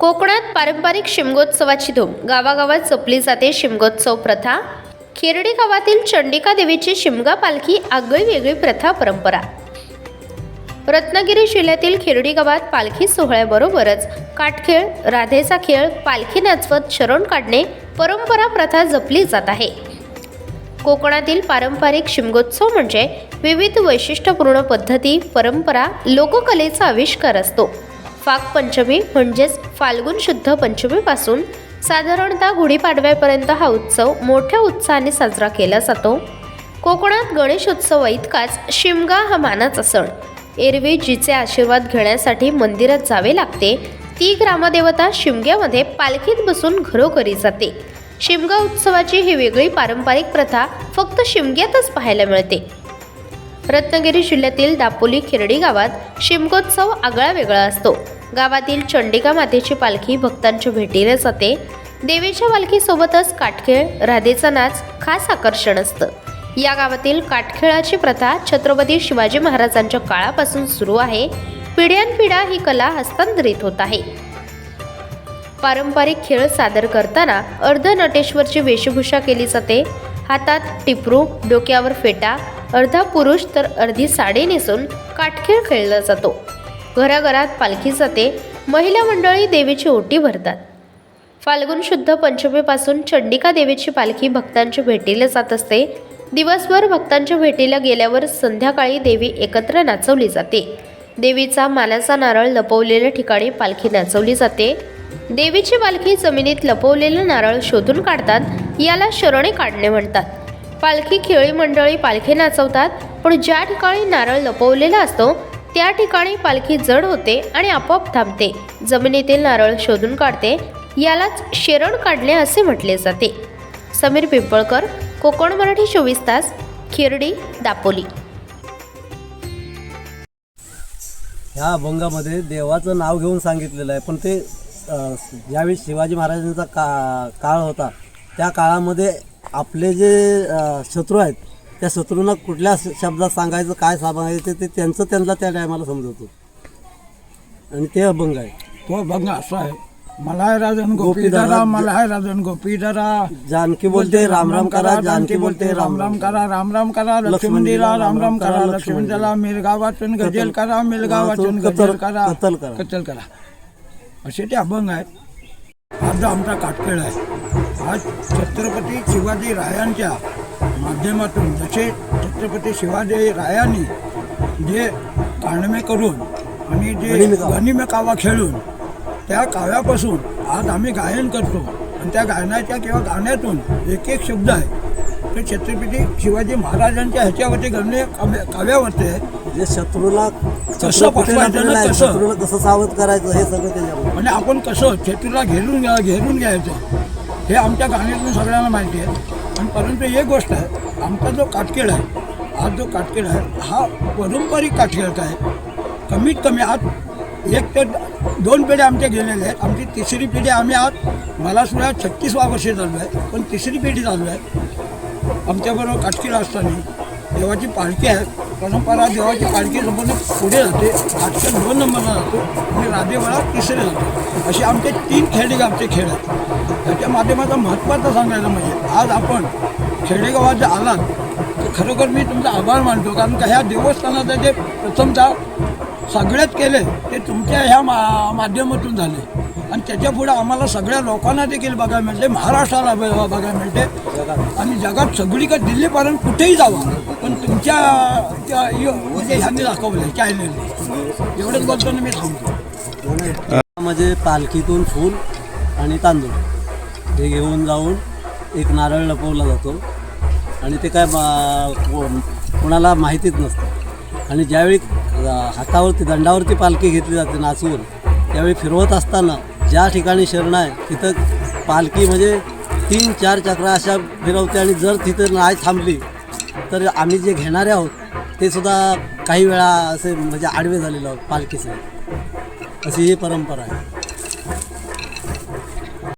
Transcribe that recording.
कोकणात पारंपरिक शिमगोत्सवाची धूम. गावागावात जपली जाते शिमगोत्सव प्रथा. खेरडी गावातील चंडिका देवीची शिमगा पालखी आगळी वेगळी प्रथा परंपरा. रत्नागिरी जिल्ह्यातील खेरडी गावात पालखी सोहळ्याबरोबरच काटखेळ राधेचा खेळ पालखी नाचवत शरण काढणे परंपरा प्रथा जपली जात आहे. कोकणातील पारंपरिक शिमगोत्सव म्हणजे विविध वैशिष्ट्यपूर्ण पद्धती परंपरा लोककलेचा आविष्कार असतो. फाग पंचमी म्हणजेच फाल्गुन शुद्ध पंचमीपासून साधारणतः गुढीपाडव्यापर्यंत हा उत्सव मोठ्या उत्साहाने साजरा केला जातो. कोकणात गणेशोत्सव इतकाच शिमगा हा मानाचा सण. एरवी जिचे आशीर्वाद घेण्यासाठी मंदिरात जावे लागते. ती ग्रामदेवता शिमग्यामध्ये पालखीत बसून घरोघरी जाते. शिमगा उत्सवाची ही वेगळी पारंपरिक प्रथा फक्त शिमग्यातच पाहायला मिळते. रत्नागिरी जिल्ह्यातील दापोली खिरडी गावात शिमगोत्सव आगळा वेगळा असतो. गावातील चंडिका मातेची पालखी भक्तांच्या भेटीला जाते देवीच्या पालखीसोबतच काटखेळ राधेचा नाच खास आकर्षण असतं. या गावातील काटखेळाची प्रथा छत्रपती शिवाजी महाराजांच्या काळापासून सुरू आहे. पिढ्यानपिढ्या ही कला हस्तांतरित होत आहे. पारंपरिक खेळ सादर करताना अर्धनटेश्वरची वेशभूषा केली जाते. हातात टिपरू डोक्यावर फेटा अर्धा पुरुष तर अर्धी साडी नेसून काटखेळ खेळला जातो. घराघरात पालखी जाते महिला मंडळी देवीची ओटी भरतात. फाल्गुन शुद्ध पंचमीपासून चंडिका देवीची पालखी भक्तांच्या भेटीला जात असते. दिवसभर भक्तांच्या भेटीला गेल्यावर संध्याकाळी देवी एकत्र नाचवली जाते. देवीचा मानाचा नारळ लपवलेल्या ठिकाणी पालखी नाचवली जाते. देवीची पालखी जमिनीत लपवलेलं नारळ शोधून काढतात याला शरणे काढणे म्हणतात. पालखी खेळी मंडळी पालखी नाचवतात पण ज्या ठिकाणी नारळ लपवलेला असतो त्या ठिकाणी पालखी जड होते आणि आपोआप थांबते. जमिनीतील नारळ शोधून काढते. यालाच शेरण काढणे असे म्हटले जाते. समीर पिंपळकर कोकण मराठी चोवीस तास खिरडी दापोली. ह्या अभंगामध्ये देवाचं नाव घेऊन सांगितलेलं आहे. पण ते अ, ज्यावेळी शिवाजी महाराजांचा का काळ होता. त्या काळामध्ये आपले जे अ, शत्रू आहेत त्या शत्रूंना कुठल्या शब्दात सांगायचं काय सांगायचं ते त्यांचं त्यांना त्या टायमाला समजवतो. आणि ते अभंग आहे. तो अभंग असा आहे. मला आहे राजन गोपीधरा, गोपीधरा मला आहे राजन गोपीधरा जानकी बोलते राम राम करा जानकी बोलते राम राम करा राम राम करा लक्ष्मणजीला राम राम करा लक्ष्मणजीला मिरगा वाचून गजेल करा मिरगा वाचून कतल- गजेल करा. कतल करा. कतल करा. असे ते अभंग आहेत. आज आमचा काटखेळ आहे. आज छत्रपती शिवाजी रायांच्या माध्यमातून जसे छत्रपती शिवाजी रायांनी जे काळमे करून आणि जे गनिमी कावा. खेळून त्या काव्यापासून आज आम्ही गायन करतो. आणि त्या गायनाच्या किंवा गाण्यातून एक एक शब्द आहे. ते छत्रपती शिवाजी महाराजांच्या ह्याच्यावरती गण्य काव्य काव्यावरती आहे. जे शत्रूला कसं कसं? शत्रूला कसं सावध करायचं हे सगळं त्याच्यामध्ये म्हणजे आपण कसं शत्रूला घेरून घ्या घेरून घ्यायचं? हे आमच्या गाण्यातून सगळ्यांना माहिती आहे. परंतु एक गोष्ट आहे आमचा जो काटखेळ आहे हा जो काटखेळ आहे हा पारंपरिक काटखेळचा आहे. कमीत कमी आज एक ते दोन पिढ्या आमच्या गेलेल्या आहेत. आमची तिसरी पिढी आम्ही आज मला सुद्धा छत्तीसवा वर्ष चालू आहे पण तिसरी पिढी चालू आहे. आमच्याबरोबर काटखेळ असताना देवाची पालखी आहे. परंपरा देवाची पालखी संपूर्ण पुढे जाते काटकेल दोन नंबरला जातो आणि राधेवाडा तिसरे जातो. असे आमचे तीन खेडेगावचे खेळ आहेत. त्याच्या माध्यमाचा महत्त्वाचं सांगायचं म्हणजे आज आपण खेडेगावात जर आलात तर खरोखर मी तुमचा आभार मानतो कारण का ह्या देवस्थानाचं जे प्रथमतः सगळ्यात केले ते तुमच्या ह्या मा माध्यमातून झाले आणि त्याच्या पुढे आम्हाला सगळ्या लोकांना देखील बघायला मिळते महाराष्ट्राला बघायला मिळते. आणि जगात सगळीकडे दिल्लीपर्यंत कुठेही जावं पण तुमच्या त्या म्हणजे ह्यांनी दाखवलं चॅनलने एवढंच बोलताना मी थांबतो. म्हणजे पालखीतून फूल आणि तांदूळ हे घेऊन जाऊन एक नारळ लपवला जातो. आणि ते काय कोणाला माहितीच नसतं. आणि ज्यावेळी हातावरती दंडावरती पालखी घेतली जाते नाचवून त्यावेळी फिरवत असताना ज्या ठिकाणी शरण आहे तिथं पालखी म्हणजे तीन चार चक्रा अशा फिरवते आणि जर तिथं नाही थांबली तर आम्ही जे घेणारे आहोत ते सुद्धा काही वेळा असे म्हणजे आडवे झालेलो आहोत पालखीचे. अशी ही परंपरा आहे.